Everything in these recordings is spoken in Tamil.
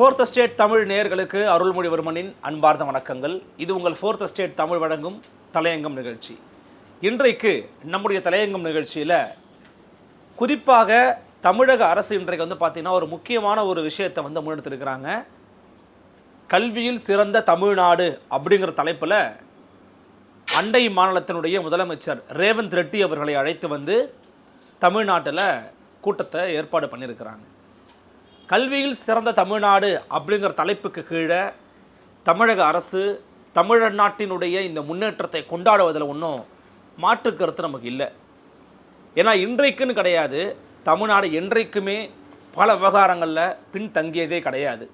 ஃபோர்த் ஸ்டேட் தமிழ் நேயர்களுக்கு அருள்மொழிவர்மனின் அன்பார்ந்த வணக்கங்கள். இது உங்கள் ஃபோர்த் ஸ்டேட் தமிழ் வழங்கும் தலையங்கம் நிகழ்ச்சி. இன்றைக்கு நம்முடைய தலையங்கம் நிகழ்ச்சியில் குறிப்பாக தமிழக அரசு இன்றைக்கு வந்து பார்த்திங்கன்னா ஒரு முக்கியமான ஒரு விஷயத்தை வந்து முன்னெடுத்திருக்கிறாங்க. கல்வியில் சிறந்த தமிழ்நாடு அப்படிங்கிற தலைப்பில் அண்டை மாநிலத்தினுடைய முதலமைச்சர் ரேவந்த் ரெட்டி அவர்களை அழைத்து வந்து தமிழ்நாட்டில் கூட்டத்தை ஏற்பாடு பண்ணியிருக்கிறாங்க. கல்வியில் சிறந்த தமிழ்நாடு அப்படிங்கிற தலைப்புக்கு கீழே தமிழக அரசு தமிழ்நாட்டினுடைய இந்த முன்னேற்றத்தை கொண்டாடுவதில் ஒன்றும் மாற்று கருத்து நமக்கு இல்லை. ஏன்னா இன்றைக்குன்னு கிடையாது. தமிழ்நாடு என்றைக்குமே பல விவகாரங்களில் பின்தங்கியதே கிடையாது.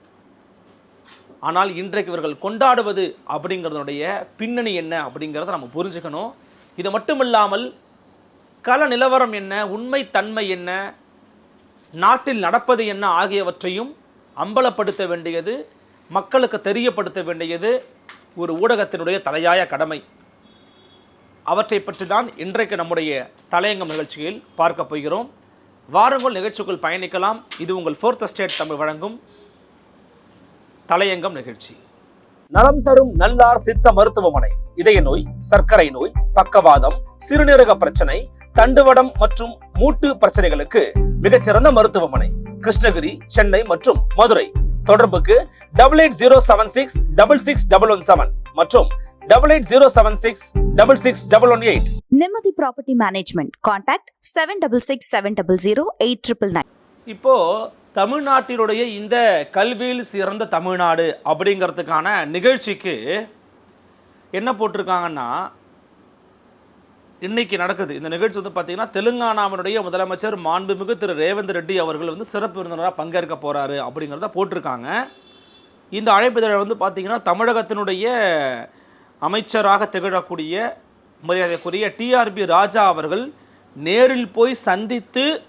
ஆனால் இன்றைக்கு இவர்கள் கொண்டாடுவது அப்படிங்கிறதுடைய பின்னணி என்ன அப்படிங்கிறத நம்ம புரிஞ்சுக்கணும். இது மட்டும் இல்லாமல் கல நிலவரம் என்ன உண்மை தன்மை என்ன நாட்டில் நடப்பது என்ன ஆகியவற்றையும் அம்பலப்படுத்த வேண்டியது மக்களுக்கு தெரியப்படுத்த வேண்டியது ஒரு ஊடகத்தினுடைய தலையாய கடமை. அவற்றை பற்றி தான் இன்றைக்கு நம்முடைய தலையங்கம் நிகழ்ச்சியில் பார்க்க போகிறோம். வாரங்கள் நிகழ்ச்சிக்குள் பயணிக்கலாம். இது உங்கள் ஃபோர்த் ஸ்டேட் தமிழ் வழங்கும் தலையங்கம் நிகழ்ச்சி. நலம் தரும் நல்லார் சித்த மருத்துவமனை. இதய நோய் சர்க்கரை நோய் பக்கவாதம் சிறுநீரக பிரச்சனை தண்டுவடம் மற்றும் மூட்டு பிரச்சனைகளுக்கு மிகச்சிறந்த மருத்துவமனை கிருஷ்ணகிரி சென்னை மற்றும் மதுரை தொடர்புக்கு double eight zero seven six double six double one seven மற்றும் double eight zero seven six double six double one eight Nimati Property Management. Contact 766-700-8999. இப்போ தமிழ்நாட்டினுடைய இந்த கல்வியில் சிறந்த தமிழ்நாடு அப்படிங்கிறதுக்கான நிகழ்ச்சிக்கு என்ன போட்டிருக்காங்கன்னா இன்னைக்கு நடக்குது. இந்த நிகழ்ச்சி வந்து பார்த்தீங்கன்னா தெலுங்கானாவினுடைய முதலமைச்சர் மாண்புமிகு திரு ரேவந்த் ரெட்டி அவர்கள் வந்து சிறப்பு விருந்தினராக பங்கேற்க போகிறாரு அப்படிங்கிறத போட்டிருக்காங்க. இந்த அழைப்பிதழை வந்து பார்த்தீங்கன்னா தமிழகத்தினுடைய அமைச்சராக திகழக்கூடிய மரியாதைக்குரிய டிஆர்பி ராஜா அவர்கள் நேரில் போய் சந்தித்து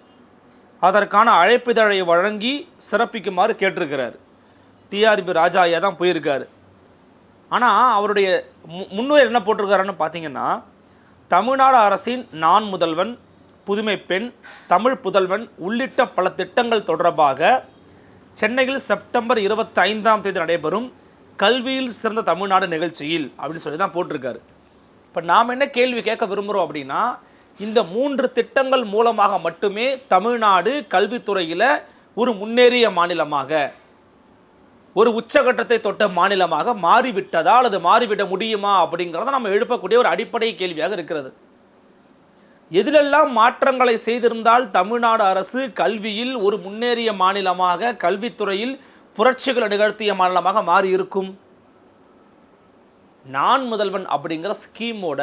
அதற்கான அழைப்பிதழை வழங்கி சிறப்பிக்குமாறு கேட்டிருக்கிறார். டிஆர்பி ராஜா ஐயா தான் போயிருக்கார். ஆனால் அவருடைய மு- என்ன போட்டிருக்காருன்னு பார்த்தீங்கன்னா தமிழ்நாடு அரசின் நான் முதல்வன் புதுமை பெண் தமிழ் புதல்வன் உள்ளிட்ட பல திட்டங்கள் தொடர்பாக சென்னையில் செப்டம்பர் இருபத்தி ஐந்தாம் தேதி நடைபெறும் கல்வியில் சிறந்த தமிழ்நாடு நிகழ்ச்சியில் அப்படின்னு சொல்லி தான் போட்டிருக்காரு. இப்போ நாம் என்ன கேள்வி கேட்க விரும்புகிறோம் அப்படின்னா இந்த மூன்று திட்டங்கள் மூலமாக மட்டுமே தமிழ்நாடு கல்வித்துறையில் ஒரு முன்னேறிய மாநிலமாக ஒரு உச்சகட்டத்தை தொட்ட மாநிலமாக மாறிவிட்டதா அல்லது மாறிவிட முடியுமா அப்படிங்கிறத நம்ம எழுப்பக்கூடிய ஒரு அடிப்படை கேள்வியாக இருக்கிறது. எதிலெல்லாம் மாற்றங்களை செய்திருந்தால் தமிழ்நாடு அரசு கல்வியில் ஒரு முன்னேறிய மாநிலமாக கல்வித்துறையில் புரட்சிகளை நிகழ்த்திய மாநிலமாக மாறி இருக்கும் நான் முதல்வன் அப்படிங்கிற ஸ்கீமோட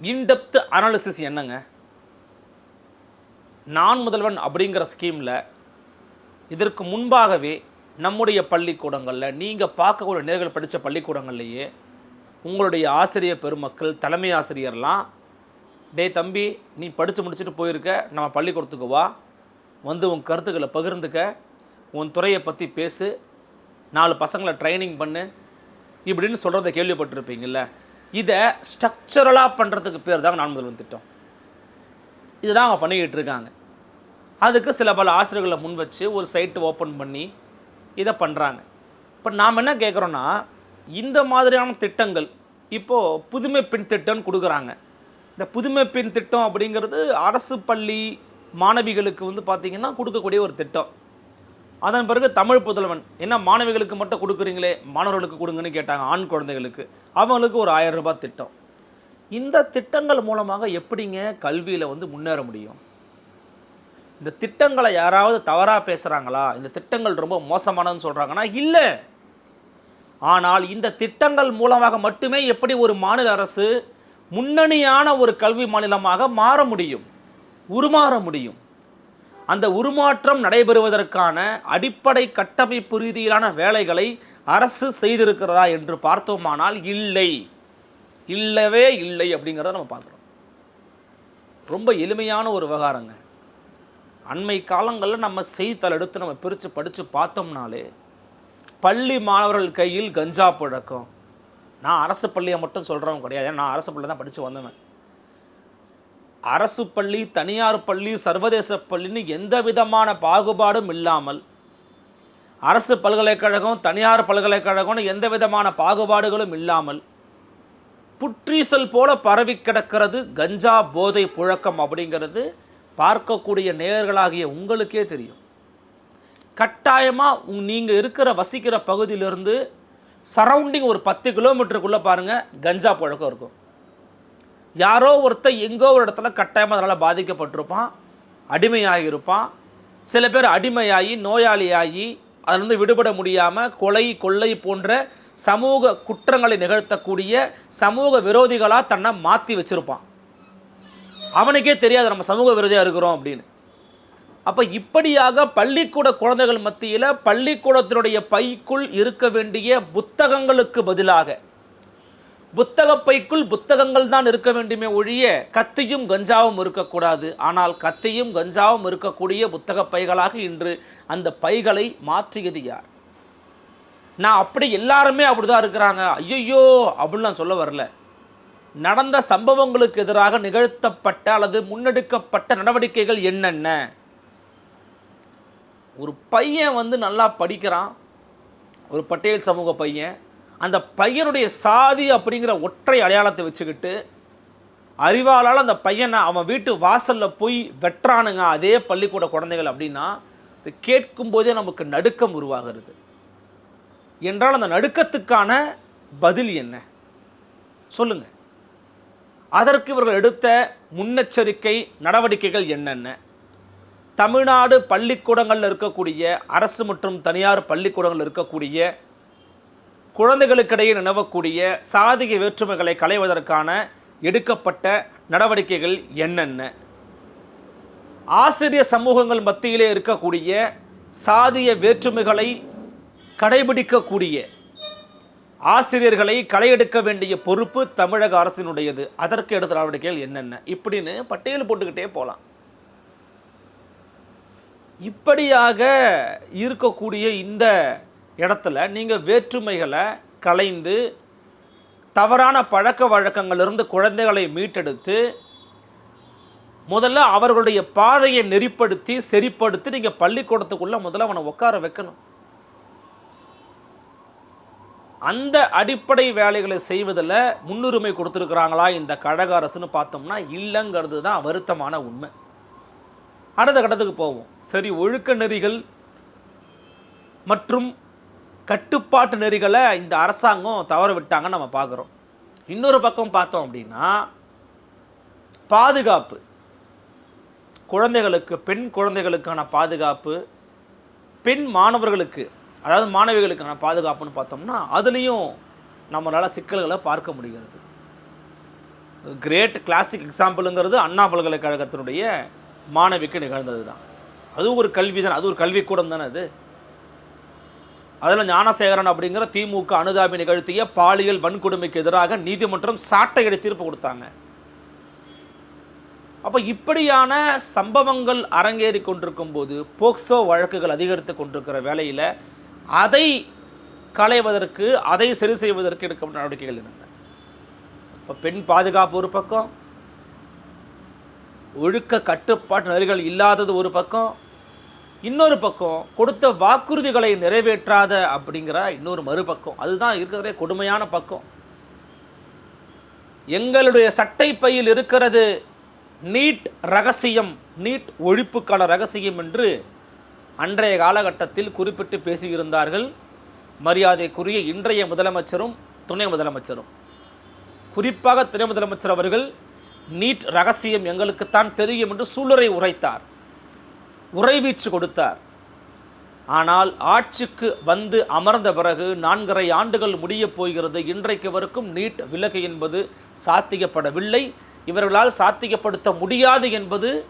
இன்டெப்த் அனாலிசிஸ் என்னங்க? நான் முதல்வன் அப்படிங்கிற ஸ்கீமில் இதற்கு முன்பாகவே நம்முடைய பள்ளிக்கூடங்களில் நீங்கள் பார்க்கக்கூடிய நேர்கள் படித்த பள்ளிக்கூடங்கள்லேயே உங்களுடைய ஆசிரியர் பெருமக்கள் தலைமை ஆசிரியர்லாம் டேய் தம்பி நீ படித்து முடிச்சுட்டு போயிருக்க நம்ம பள்ளிக்கூடத்துக்கு வா வந்து உன் கருத்துக்களை பகிர்ந்துக்க உன் துறையை பற்றி பேசு நாலு பசங்களை ட்ரைனிங் பண்ணு இப்படின்னு சொல்கிறத கேள்விப்பட்டிருப்பீங்கள்ல இதை ஸ்ட்ரக்சரலாக பண்ணுறதுக்கு பேர் தாங்க நான் முதல்வன் திட்டம். இதுதான் அவங்க பண்ணிக்கிட்டு இருக்காங்க. அதுக்கு சில பல ஆசிரியர்களை முன் வச்சு ஒரு சைட்டு ஓப்பன் பண்ணி இதை பண்ணுறாங்க இப்போ நாம் என்ன கேட்குறோன்னா இந்த மாதிரியான திட்டங்கள் இப்போது புதுமை பெண் திட்டம்னு கொடுக்குறாங்க. இந்த புதுமை பெண் திட்டம் அப்படிங்கிறது அரசு பள்ளி மாணவிகளுக்கு வந்து பார்த்திங்கன்னா கொடுக்கக்கூடிய ஒரு திட்டம். அதன் பிறகு தமிழ் புதல்வன் என்ன மாணவிகளுக்கு மட்டும் கொடுக்குறீங்களே மாணவர்களுக்கு கொடுங்கன்னு கேட்டாங்க ஆண் குழந்தைகளுக்கு. அவங்களுக்கு ஒரு ஆயிரம் ரூபாய் திட்டம். இந்த திட்டங்கள் மூலமாக எப்படிங்க கல்வியில் வந்து முன்னேற முடியும்? இந்த திட்டங்களை யாராவது தவறாக பேசுகிறாங்களா இந்த திட்டங்கள் ரொம்ப மோசமானதுன்னு சொல்கிறாங்கன்னா இல்லை. ஆனால் இந்த திட்டங்கள் மூலமாக மட்டுமே எப்படி ஒரு மாநில அரசு முன்னணியான ஒரு கல்வி மாநிலமாக மாற முடியும் உருமாற முடியும்? அந்த உருமாற்றம் நடைபெறுவதற்கான அடிப்படை கட்டமைப்பு ரீதியிலான வேலைகளை அரசு செய்திருக்கிறதா என்று பார்த்தோமானால் இல்லை. இல்லவே இல்லை அப்படிங்கிறத நம்ம பார்க்குறோம். ரொம்ப எளிமையான ஒரு விவகாரங்க. அண்மை காலங்களில் நம்ம செய்தித்தாள் எடுத்து நம்ம பிரித்து படித்து பார்த்தோம்னாலே பள்ளி மாணவர்கள் கையில் கஞ்சா புழக்கம். நான் அரசு பள்ளியை மட்டும் சொல்கிறவங்க கிடையாது. ஏன்னா நான் அரசு பள்ளி தான் படித்து வந்தவன். அரசு பள்ளி தனியார் பள்ளி சர்வதேச பள்ளின்னு எந்த விதமான பாகுபாடும் இல்லாமல் அரசு பல்கலைக்கழகம் தனியார் பல்கலைக்கழகம்னு எந்த விதமான பாகுபாடுகளும் இல்லாமல் புற்றீசல் போல பரவி கிடக்கிறது கஞ்சா போதை புழக்கம் அப்படிங்கிறது பார்க்கக்கூடிய நேயர்களாகிய உங்களுக்கே தெரியும். கட்டாயமாக நீங்கள் இருக்கிற வசிக்கிற பகுதியிலிருந்து சரௌண்டிங் ஒரு பத்து கிலோமீட்டருக்குள்ளே பாருங்கள் கஞ்சா புழக்கம் இருக்கும். யாரோ ஒருத்தர் எங்கோ ஒரு இடத்துல கட்டாயமாக அதனால் பாதிக்கப்பட்டிருப்பான் அடிமையாகி இருப்பான் சில பேர் அடிமையாகி நோயாளியாகி அதிலிருந்து விடுபட முடியாமல் கொலை கொள்ளை போன்ற சமூக குற்றங்களை நிகழ்த்தக்கூடிய சமூக விரோதிகளாக தன்னை மாற்றி வச்சுருப்பான். அவனுக்கே தெரியாது நம்ம சமூக விரோதியாக இருக்கிறோம் அப்படின்னு. அப்போ இப்படியாக பள்ளிக்கூட குழந்தைகள் மத்தியில் பள்ளிக்கூடத்தினுடைய பைக்குள் இருக்க வேண்டிய புத்தகங்களுக்கு பதிலாக புத்தக பைக்குள் புத்தகங்கள் தான் இருக்க வேண்டுமே ஒழிய கத்தியும் கஞ்சாவும் இருக்கக்கூடாது. ஆனால் கத்தியும் கஞ்சாவும் இருக்கக்கூடிய புத்தக பைகளாக இன்று அந்த பைகளை மாற்றியது யார்? நான் அப்படி எல்லாருமே அப்படிதான் இருக்கிறாங்க. ஐயோ அப்படின்னு நான் சொல்ல வரல. நடந்த சம்பவங்களுக்கு எதிராக நிகழ்த்தப்பட்ட அல்லது முன்னெடுக்கப்பட்ட நடவடிக்கைகள் என்னென்ன? ஒரு பையன் வந்து நல்லா படிக்கிறான். ஒரு பட்டேல் சமூக பையன். அந்த பையனுடைய சாதி அப்படிங்கிற ஒற்றை அடையாளத்தை வச்சுக்கிட்டு அறிவாளால் அந்த பையனை அவன் வீட்டு வாசலில் போய் வெட்டுறானுங்க. அதே பள்ளிக்கூட குழந்தைகள் அப்படின்னா இது கேட்கும்போதே நமக்கு நடுக்கம் உருவாகிறது. என்றால் அந்த நடுக்கத்துக்கான பதில் என்ன? சொல்லுங்கள் அதற்கு இவர்கள் எடுத்த முன்னெச்சரிக்கை நடவடிக்கைகள் என்னென்ன? தமிழ்நாடு பள்ளிக்கூடங்களில் இருக்கக்கூடிய அரசு மற்றும் தனியார் பள்ளிக்கூடங்களில் இருக்கக்கூடிய குழந்தைகளுக்கிடையே நிலவக்கூடிய சாதிக வேற்றுமைகளை களைவதற்கான எடுக்கப்பட்ட நடவடிக்கைகள் என்னென்ன? ஆசிரியர் சமூகங்கள் மத்தியிலே இருக்கக்கூடிய சாதிய வேற்றுமைகளை கடைபிடிக்கக்கூடிய ஆசிரியர்களை களையெடுக்க வேண்டிய பொறுப்பு தமிழக அரசினுடையது. அதற்கு எடுத்த நடவடிக்கைகள் என்னென்ன? இப்படின்னு பட்டியல் போட்டுக்கிட்டே போகலாம் இப்படியாக இருக்கக்கூடிய இந்த இடத்துல நீங்கள் வேற்றுமைகளை களைந்து தவறான பழக்க வழக்கங்களிலிருந்து குழந்தைகளை மீட்டெடுத்து முதல்ல அவர்களுடைய பாதையை நெறிப்படுத்தி சரிப்படுத்தி நீங்கள் பள்ளிக்கூடத்துக்குள்ள முதல்ல அவனை உட்கார வைக்கணும். அந்த அடிப்படை வேலைகளை செய்வதில் முன்னுரிமை கொடுத்துருக்குறாங்களா இந்த கழக அரசுன்னு பார்த்தோம்னா இல்லைங்கிறது தான் வருத்தமான உண்மை. அடுத்த கட்டத்துக்கு போவோம். சரி ஒழுக்க நெறிகள் மற்றும் கட்டுப்பாட்டு நெறிகளை இந்த அரசாங்கம் தவற விட்டாங்கன்னு நம்ம பார்க்குறோம். இன்னொரு பக்கம் பார்த்தோம் அப்படின்னா பாதுகாப்பு. குழந்தைகளுக்கு பெண் குழந்தைகளுக்கான பாதுகாப்பு பெண் மாணவர்களுக்கு அதாவது மாணவிகளுக்கான பாதுகாப்புன்னு பார்த்தோம்னா அதுலேயும் நம்மளால் சிக்கல்களை பார்க்க முடிகிறது. கிரேட் கிளாசிக் எக்ஸாம்பிளுங்கிறது அண்ணா பல்கலைக்கழகத்தினுடைய மாணவிக்கு நிகழ்ந்தது தான் அது ஒரு கல்வி தான் அது ஒரு கல்விக்கூடம் தானே அது? அதில் ஞானசேகரன் அப்படிங்கிற திமுக அனுதாபி நிகழ்த்திய பாலியல் வன்கொடுமைக்கு எதிராக நீதிமன்றம் சாட்டையடி தீர்ப்பு கொடுத்தாங்க. அப்போ இப்படியான சம்பவங்கள் அரங்கேறி கொண்டிருக்கும் போது போக்சோ வழக்குகள் அதிகரித்து கொண்டிருக்கிற வேலையில் அதை களைவதற்கு அதை சரி செய்வதற்கு எடுக்கப்பட்ட நடவடிக்கைகள் என்னென்ன இப்போ பெண் பாதுகாப்பு ஒரு பக்கம் ஒழுக்க கட்டுப்பாட்டு நெறிகள் இல்லாதது ஒரு பக்கம் இன்னொரு பக்கம் கொடுத்த வாக்குறுதிகளை நிறைவேற்றாத அப்படிங்கிற இன்னொரு மறுபக்கம். அதுதான் இருக்கிறதே கொடுமையான பக்கம். எங்களுடைய சட்டை பையில் இருக்கிறது நீட் ரகசியம் நீட் ஒழிப்புக்கான ரகசியம் என்று அன்றைய காலகட்டத்தில் குறிப்பிட்டு பேசியிருந்தார்கள் மரியாதைக்குரிய இன்றைய முதலமைச்சரும் துணை முதலமைச்சரும். குறிப்பாக துணை முதலமைச்சர் அவர்கள் நீட் ரகசியம் எங்களுக்குத்தான் தெரியும் என்று சூளுரை உரைத்தார். உறைவீச்சு கொடுத்தார். ஆனால் ஆட்சிக்கு வந்து அமர்ந்த பிறகு நான்கரை ஆண்டுகள் முடியப் போகிறது. இன்றைக்கு வரைக்கும் நீட் விலகு என்பது சாத்தியப்படவில்லை. இவர்களால் சாத்தியப்படுத்த முடியாது என்பது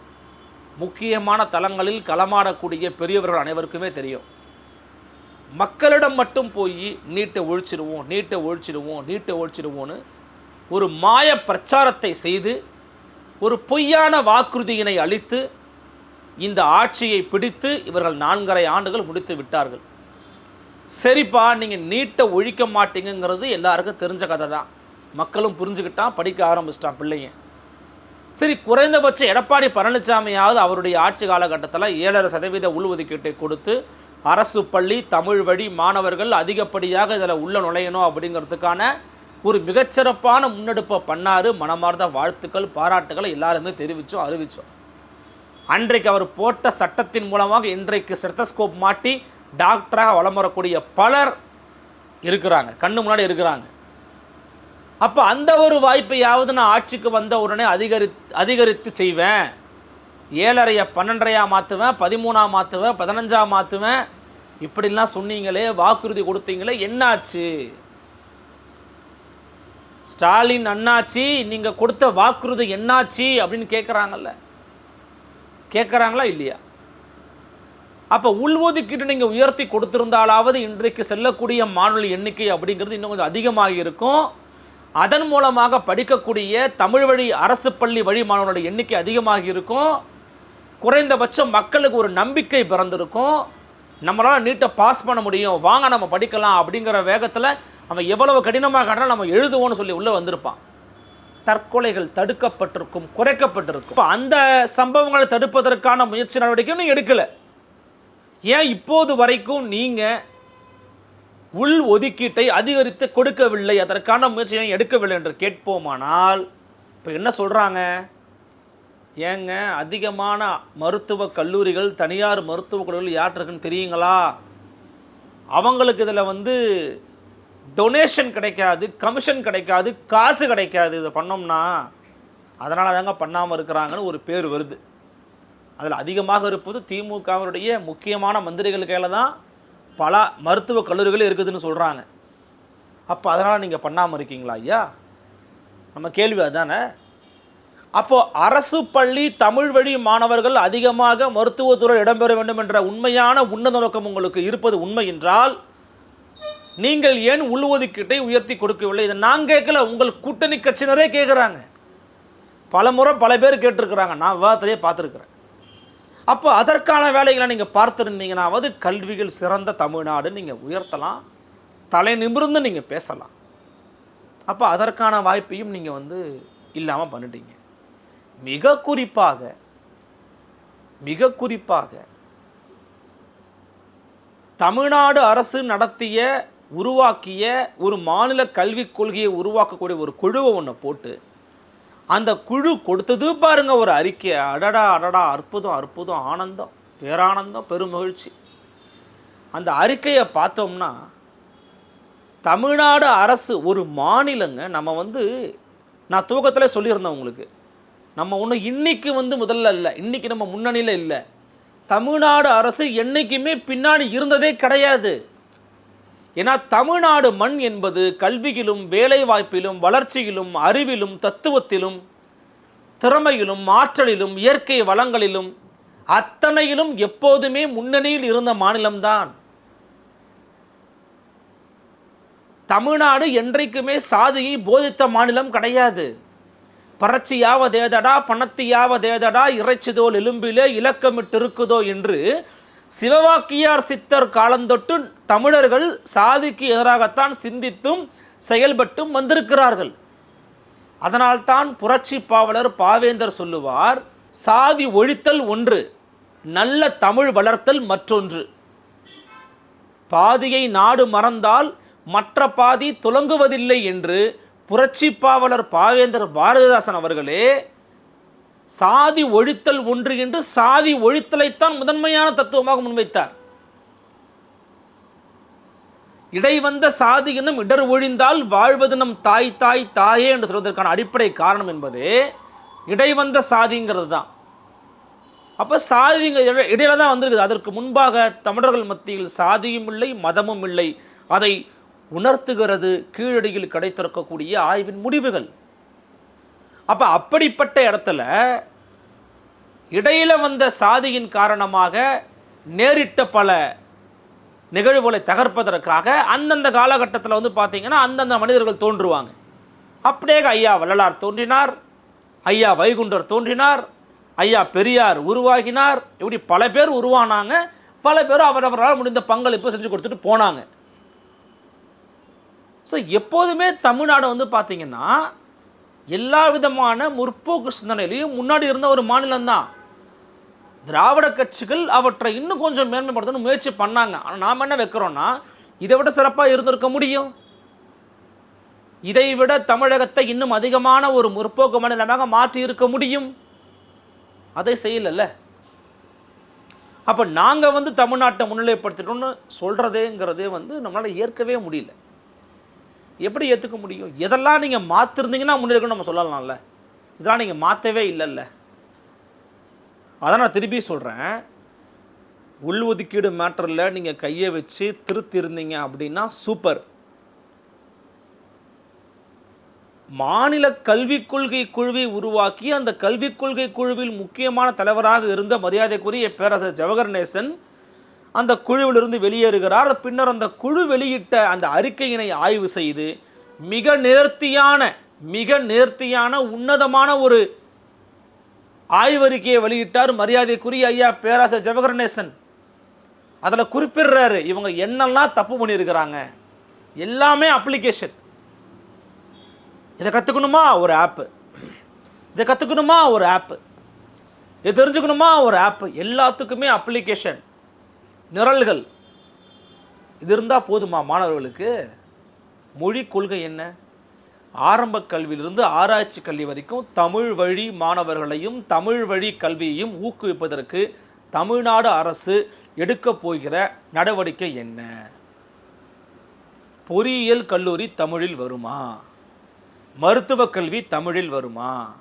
முக்கியமான தளங்களில் களமாடக்கூடிய பெரியவர்கள் அனைவருக்குமே தெரியும். மக்களிடம் மட்டும் போய் நீட்டை ஒழிச்சிடுவோம் நீட்டை ஒழிச்சிடுவோம் நீட்டை ஒழிச்சிடுவோன்னு ஒரு மாய பிரச்சாரத்தை செய்து ஒரு பொய்யான வாக்குறுதியினை அளித்து இந்த ஆட்சியை பிடித்து இவர்கள் நான்கரை ஆண்டுகள் முடித்து விட்டார்கள். சரிப்பா நீங்கள் நீட்டை ஒழிக்க மாட்டீங்கிறது எல்லாருக்கும் தெரிஞ்ச கதை தான் மக்களும் புரிஞ்சுக்கிட்டான் படிக்க ஆரம்பிச்சிட்டான் பிள்ளைங்க. சரி குறைந்தபட்ச எடப்பாடி பழனிசாமியாவது அவருடைய ஆட்சி காலகட்டத்தில் ஏழரை சதவீத உள்ஒதுக்கீட்டை கொடுத்து அரசு பள்ளி தமிழ் வழி மாணவர்கள் அதிகப்படியாக இதில் உள்ள நுழையணும் அப்படிங்கிறதுக்கான ஒரு மிகச்சிறப்பான முன்னெடுப்பை பண்ணார். மனமார்ந்த வாழ்த்துக்கள் பாராட்டுகளை எல்லாருமே தெரிவித்தோம் அறிவித்தோம் அன்றைக்கு அவர் போட்ட சட்டத்தின் மூலமாக இன்றைக்கு ஸ்டெத்தஸ்கோப் மாட்டி டாக்டராக வலம் வரக்கூடிய பலர் இருக்கிறாங்க கண்ணு முன்னாடி இருக்கிறாங்க. அப்போ அந்த ஒரு வாய்ப்பையாவது நான் ஆட்சிக்கு வந்த உடனே அதிகரி அதிகரித்து செய்வேன். ஏழரையை பன்னெண்டரையா மாற்றுவேன் பதிமூணா மாற்றுவேன் பதினஞ்சா மாற்றுவேன் இப்படிலாம் சொன்னீங்களே வாக்குறுதி கொடுத்தீங்களே என்னாச்சு? ஸ்டாலின் அண்ணாச்சி நீங்கள் கொடுத்த வாக்குறுதி என்னாச்சு? அப்படின்னு கேட்குறாங்கல்ல கேட்குறாங்களா இல்லையா? அப்போ உள்ஒதுக்கீட்டு நீங்கள் உயர்த்தி கொடுத்துருந்தாலாவது இன்றைக்கு செல்லக்கூடிய மாணவர்கள் எண்ணிக்கை அப்படிங்கிறது இன்னும் கொஞ்சம் அதிகமாக இருக்கும். அதன் மூலமாக படிக்கக்கூடிய தமிழ் வழி அரசு பள்ளி வழி மாணவர்களுடைய எண்ணிக்கை அதிகமாக இருக்கும். குறைந்தபட்சம் மக்களுக்கு ஒரு நம்பிக்கை பிறந்திருக்கும். நம்மளால் நீட்டை பாஸ் பண்ண முடியும். வாங்க நம்ம படிக்கலாம் அப்படிங்கிற வேகத்தில் அவன் எவ்வளவு கடினமாக காட்டினா நம்ம எழுதுவோம்னு சொல்லி உள்ளே வந்திருப்பான். தற்கொலைகள் தடுக்கப்பட்டிருக்கும் குறைக்கப்பட்டிருக்கும். இப்போ அந்த சம்பவங்களை தடுப்பதற்கான முயற்சி நடவடிக்கையும் நீங்க எடுக்கலை. ஏன் இப்போது வரைக்கும் நீங்கள் உள் ஒதுக்கீட்டை அதிகரித்து கொடுக்கவில்லை. அதற்கான முயற்சியை எடுக்கவில்லை என்று கேட்போமானால் இப்போ என்ன சொல்கிறாங்க ஏங்க அதிகமான மருத்துவக் கல்லூரிகள் தனியார் மருத்துவக் கல்லூரிகள் யார்கிட்ட இருக்குன்னு தெரியுங்களா? அவங்களுக்கு இதில் வந்து டொனேஷன் கிடைக்காது கமிஷன் கிடைக்காது காசு கிடைக்காது இதை பண்ணோம்னா அதனால் தாங்க பண்ணாமல் இருக்கிறாங்கன்னு ஒரு பேர் வருது. அதில் அதிகமாக இருப்பது திமுகவினுடைய முக்கியமான மந்திரிகள் கையில் தான் பல மருத்துவக் கல்லூரிகள் இருக்குதுன்னு சொல்கிறாங்க அப்போ அதனால் நீங்கள் பண்ணாமல் இருக்கீங்களா ஐயா? நம்ம கேள்வி அதுதானே அப்போது அரசு பள்ளி தமிழ் வழி மாணவர்கள் அதிகமாக மருத்துவத்துறை இடம்பெற வேண்டும் என்ற உண்மையான உன்னத நோக்கம் உங்களுக்கு இருப்பது உண்மை என்றால் நீங்கள் ஏன் உள்ஒதுக்கீட்டை உயர்த்தி கொடுக்கவில்லை? இதை நான் கேட்கல உங்கள் கூட்டணி கட்சியினரே கேட்குறாங்க. பல முறை பல பேர் கேட்டிருக்கிறாங்க. நான் விவாதத்திலே பார்த்துருக்குறேன். அப்போ அதற்கான வேலைகளை நீங்கள் பார்த்துருந்தீங்கன்னாவது கல்வியில் சிறந்த தமிழ்நாடு நீங்கள் உயர்த்தலாம். தலை நிமிர்ந்து நீங்கள் பேசலாம். அப்போ அதற்கான வாய்ப்பையும் நீங்கள் வந்து இல்லாமல் பண்ணிட்டீங்க. மிக குறிப்பாக மிக குறிப்பாக தமிழ்நாடு அரசு நடத்திய உருவாக்கிய ஒரு மாநில கல்விக் கொள்கையை உருவாக்கக்கூடிய ஒரு குழுவை ஒன்று போட்டு அந்த குழு கொடுத்தது பாருங்க ஒரு அறிக்கை அடடா அடடா அற்புதம் அற்புதம் ஆனந்தம் பேரானந்தம் பெருமகிழ்ச்சி. அந்த அறிக்கையை பார்த்தோம்னா தமிழ்நாடு அரசு ஒரு மாநிலங்க நம்ம வந்து நான் தூக்கத்தில் சொல்லியிருந்தேன் உங்களுக்கு. நம்ம ஒன்றும் இன்றைக்கி வந்து முதல்ல இல்லை இன்றைக்கி நம்ம முன்னணியில் இல்லை. தமிழ்நாடு அரசு என்றைக்குமே பின்னாடி இருந்ததே கிடையாது. ஏன்னா தமிழ்நாடு மண் என்பது கல்வியிலும் வேலைவாய்ப்பிலும் வளர்ச்சியிலும் அறிவிலும் தத்துவத்திலும் திறமையிலும் ஆற்றலிலும் இயற்கை வளங்களிலும் அத்தனையிலும் எப்போதுமே முன்னணியில் இருந்த மாநிலம்தான். தமிழ்நாடு என்றைக்குமே சாதியை போதித்த மாநிலம் கிடையாது. பறச்சியாவதேதடா பணத்தியாவதேதடா இறைச்சிதோல் எலும்பிலே இலக்கமிட்டிருக்குதோ என்று சிவவாக்கியார் சித்தர் காலந்தொட்டு தமிழர்கள் சாதிக்கு எதிராகத்தான் சிந்தித்தும் செயல்பட்டும் வந்திருக்கிறார்கள். அதனால்தான் புரட்சி பாவலர் பாவேந்தர் சொல்லுவார் சாதி ஒழித்தல் ஒன்று நல்ல தமிழ் வளர்த்தல் மற்றொன்று. பாதியை நாடு மறந்தால் மற்ற பாதி துலங்குவதில்லை என்று புரட்சி பாவலர் பாவேந்தர் பாரதிதாசன் அவர்களே சாதி ஒழித்தல் ஒன்று என்று சாதி ஒழித்தலைத்தான் முதன்மையான தத்துவமாக முன்வைத்தார். இடைவந்த சாதி என்னும் இடர் ஒழிந்தால் வாழ்வது நம் தாய் தாய் தாயே என்று சொல்வதற்கான அடிப்படை காரணம் என்பது இடைவந்த சாதிங்கிறது தான். அப்போ சாதிங்க இட- இடையில தான் வந்திருக்குது. அதற்கு முன்பாக தமிழர்கள் மத்தியில் சாதியும் இல்லை மதமும் இல்லை. அதை உணர்த்துகிறது கீழடியில் கிடைத்திருக்கக்கூடிய ஆய்வின் முடிவுகள். அப்போ அப்படிப்பட்ட இடத்துல இடையில் வந்த சாதியின் காரணமாக நேரிட்ட பல நிகழ்வுகளை தகர்ப்பதற்காக அந்தந்த காலகட்டத்தில் வந்து பார்த்தீங்கன்னா அந்தந்த மனிதர்கள் தோன்றுவாங்க. அப்படியே ஐயா வள்ளலார் தோன்றினார் ஐயா வைகுண்டர் தோன்றினார் ஐயா பெரியார் உருவாகினார் இப்படி பல பேர் உருவானாங்க பல பேர் அவரவரால் முடிந்த பங்களிப்பு செஞ்சு கொடுத்துட்டு போனாங்க. ஸோ எப்போதுமே தமிழ்நாடு வந்து பார்த்தீங்கன்னா எல்லா விதமான முற்போக்கு சிந்தனையிலையும் முன்னாடி இருந்த ஒரு மாநிலம்தான். திராவிட கட்சிகள் அவற்றை இன்னும் கொஞ்சம் மேன்மைப்படுத்தணும் முயற்சி பண்ணாங்க. ஆனால் நாம் என்ன வைக்கிறோம்னா இதை விட சிறப்பாக இருந்திருக்க முடியும். இதை விட தமிழகத்தை இன்னும் அதிகமான ஒரு முற்போக்கு மாநிலமாக மாற்றி இருக்க முடியும். அதை செய்யலல்ல. அப்போ நாங்கள் வந்து தமிழ்நாட்டை முன்னிலைப்படுத்திட்டோம்னு சொல்கிறதேங்கிறதே வந்து நம்மளால் ஏற்கவே முடியல. எப்படி ஏற்றுக்க முடியும்? எதெல்லாம் நீங்கள் மாற்றிருந்தீங்கன்னா முன்னேற்கணும் நம்ம சொல்லலாம்ல. இதெல்லாம் நீங்கள் மாற்றவே இல்லைல்ல. அதான் நான் திருப்பி சொல்கிறேன் உள்ஒதுக்கீடு மேட்டரில் நீங்கள் கையை வச்சு திருத்திருந்தீங்க அப்படின்னா சூப்பர். மாநில கல்விக் கொள்கை குழுவை உருவாக்கி அந்த கல்விக் கொள்கை குழுவில் முக்கியமான தலைவராக இருந்த மரியாதைக்குரிய பேரரசர் ஜவஹர் நேசன் அந்த குழுவிலிருந்து வெளியேறுகிறார். பின்னர் அந்த குழு வெளியிட்ட அந்த அறிக்கையினை ஆய்வு செய்து மிக நேர்த்தியான மிக நேர்த்தியான உன்னதமான ஒரு ஆய்வறிக்கையை வெளியிட்டார். மரியாதைக்குரிய ஐயா பேராசர் ஜவஹர்நேசன் அதில் குறிப்பிடுறாரு இவங்க என்னெல்லாம் தப்பு பண்ணியிருக்கிறாங்க. எல்லாமே அப்ளிகேஷன் இதை கற்றுக்கணுமா ஒரு ஆப்பு இதை கற்றுக்கணுமா ஒரு ஆப்பு இதை தெரிஞ்சுக்கணுமா? ஒரு ஆப்பு எல்லாத்துக்குமே அப்ளிகேஷன் நிரல்கள். இது இருந்தால் போதுமா மாணவர்களுக்கு? மொழி கொள்கை என்ன? ஆரம்ப கல்வியிலிருந்து ஆராய்ச்சி கல்வி வரைக்கும் தமிழ் வழி மாணவர்களையும் தமிழ் வழி கல்வியையும் ஊக்குவிப்பதற்கு தமிழ்நாடு அரசு எடுக்கப் போகிற நடவடிக்கை என்ன? பொறியியல் கல்லூரி தமிழில் வருமா? மருத்துவக் கல்வி தமிழில் வருமா?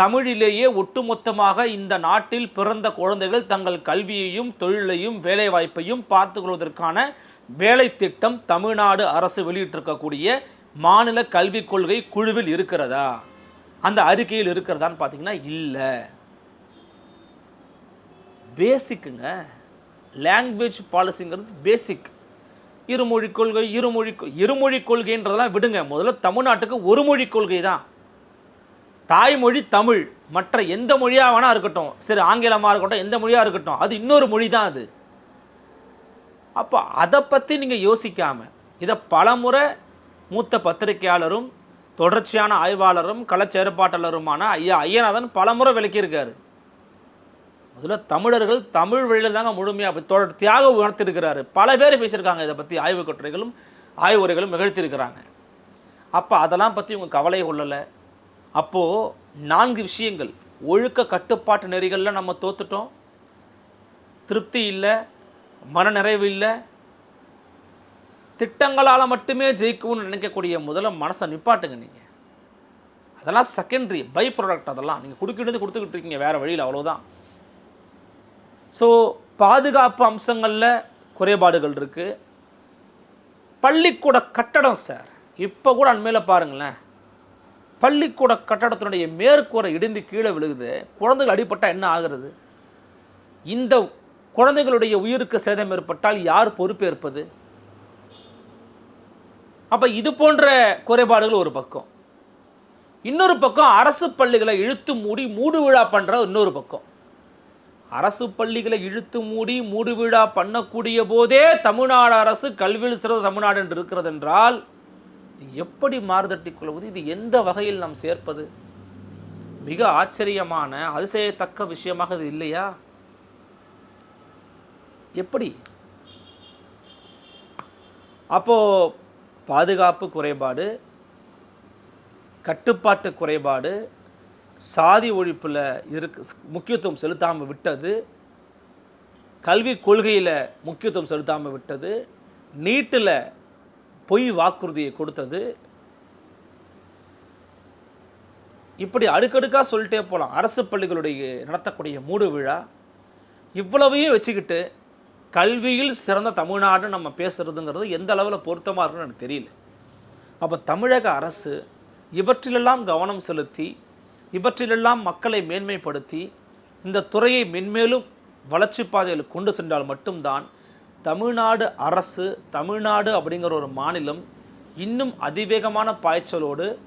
தமிழிலேயே ஒட்டுமொத்தமாக இந்த நாட்டில் பிறந்த குழந்தைகள் தங்கள் கல்வியையும் தொழிலையும் வேலைவாய்ப்பையும் பார்த்துக்கொள்வதற்கான வேலை திட்டம் தமிழ்நாடு அரசு வெளியிட்டிருக்கக்கூடிய மாநில கல்விக் கொள்கை குழுவில் இருக்கிறதா? அந்த அறிக்கையில் இருக்கிறதான்னு பார்த்தீங்கன்னா இல்லை. பேசிக்குங்க லாங்குவேஜ் பாலிசிங்கிறது பேசிக் இருமொழி கொள்கை இருமொழி இருமொழி கொள்கைன்றதெல்லாம் விடுங்க. முதல்ல தமிழ்நாட்டுக்கு ஒரு மொழி கொள்கை தான் தாய்மொழி தமிழ். மற்ற எந்த மொழியாக வேணா இருக்கட்டும். சரி ஆங்கிலமாக இருக்கட்டும் எந்த மொழியாக இருக்கட்டும். அது இன்னொரு மொழி தான் அது. அப்போ அதை பற்றி நீங்கள் யோசிக்காமல் இதை பலமுறை மூத்த பத்திரிகையாளரும் தொடர்ச்சியான ஆய்வாளரும் களச்சேற்பாட்டாளருமான ஐயா ஐயநாதன் பலமுறை விளக்கியிருக்காரு. முதல்ல தமிழர்கள் தமிழ் வழியில் தாங்க முழுமையாக தொடர் தியாக உணர்த்திருக்கிறாரு. பல பேர் பேசியிருக்காங்க இதை பற்றி ஆய்வு கட்டுரைகளும் ஆய்வுரைகளும் நிகழ்த்தியிருக்கிறாங்க. அப்போ அதெல்லாம் பற்றி இவங்க கவலை கொள்ளலை. அப்போது நான்கு விஷயங்கள். ஒழுக்க கட்டுப்பாட்டு நெறிகளில் நம்ம தோத்துட்டோம். திருப்தி இல்லை மனநிறைவு இல்லை. திட்டங்களால் மட்டுமே ஜெயிக்கும்னு நினைக்கக்கூடிய முதல்ல மனசை நிப்பாட்டுங்க நீங்கள் அதெல்லாம் செகண்டரி பை ப்ராடக்ட் அதெல்லாம். நீங்கள் கொடுக்கிட்டு கொடுத்துக்கிட்டு இருக்கீங்க வேறு வழியில் அவ்வளோதான் ஸோ பாதுகாப்பு அம்சங்களில் குறைபாடுகள் இருக்குது பள்ளிக்கூட கட்டடம் சார் இப்போ கூட அண்மையில் பாருங்களேன். பள்ளிக்கூட கட்டடத்தினுடைய மேற்கூரை இடிந்து கீழே விழுகுது. குழந்தைகள் அடிபட்டால் என்ன ஆகிறது? இந்த குழந்தைகளுடைய உயிருக்கு சேதம் ஏற்பட்டால் யார் பொறுப்பேற்பது? அப்போ இது போன்ற குறைபாடுகள் ஒரு பக்கம். இன்னொரு பக்கம் அரசு பள்ளிகளை இழுத்து மூடி மூடு விழா பண்ணுற இன்னொரு பக்கம். அரசு பள்ளிகளை இழுத்து மூடி மூடு விழா பண்ணக்கூடிய போதே தமிழ்நாடு அரசு கல்வியில் சிறந்த தமிழ்நாடு என்று இருக்கிறது என்றால் எப்படி மாறுதட்டிக் கொள்வது இது எந்த வகையில் நாம் சேர்ப்பது? மிக ஆச்சரியமான அதிசயத்தக்க விஷயமாக இது இல்லையா? எப்படி? அப்போ பாதுகாப்பு குறைபாடு கட்டுப்பாட்டு குறைபாடு சாதி ஒழிப்பில் இருக்கு முக்கியத்துவம் செலுத்தாமல் விட்டது கல்வி கொள்கையில் முக்கியத்துவம் செலுத்தாமல் விட்டது நீட்டில் பொய் வாக்குறுதியை கொடுத்தது. இப்படி அடுக்கடுக்காக சொல்லிட்டே போகலாம் அரசு பள்ளிகளுடைய நடத்தக்கூடிய மூடு விழா. இவ்வளவையும் வச்சுக்கிட்டு கல்வியில் சிறந்த தமிழ்நாடு நம்ம பேசுகிறதுங்கிறது எந்த அளவில் பொருத்தமாக இருக்குன்னு எனக்கு தெரியல. அப்போ தமிழக அரசு இவற்றிலெல்லாம் கவனம் செலுத்தி இவற்றிலெல்லாம் மக்களை மேன்மைப்படுத்தி இந்த துறையை மென்மேலும் வளர்ச்சி பாதையில் கொண்டு சென்றால் மட்டும்தான் தமிழ்நாடு அரசு தமிழ்நாடு அப்படிங்கிற ஒரு மாநிலம் இன்னும் அதிவேகமான பாய்ச்சலோடு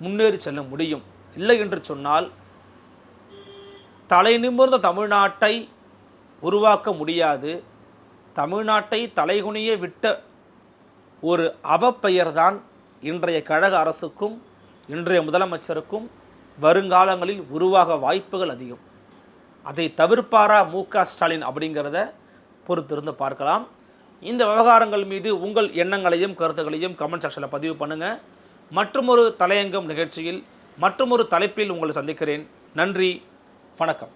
முன்னேறி செல்ல முடியும். இல்லை என்று சொன்னால் தலை நிமிர்ந்த தமிழ்நாட்டை உருவாக்க முடியாது. தமிழ்நாட்டை தலைகுனிய விட்ட ஒரு அவப்பெயர்தான் இன்றைய கழக அரசுக்கும் இன்றைய முதலமைச்சருக்கும் வருங்காலங்களில் உருவாக வாய்ப்புகள் அதிகம். அதை தவிர்ப்பாரா மு க ஸ்டாலின் அப்படிங்கிறத பொறுத்திருந்து பார்க்கலாம். இந்த விவகாரங்கள் மீது உங்கள் எண்ணங்களையும் கருத்துக்களையும் கமெண்ட் செக்ஷனில் பதிவு பண்ணுங்கள் மற்றுமொரு தலையங்கம் நிகழ்ச்சியில் மற்றுமொரு தலைப்பில் உங்களை சந்திக்கிறேன். நன்றி வணக்கம்.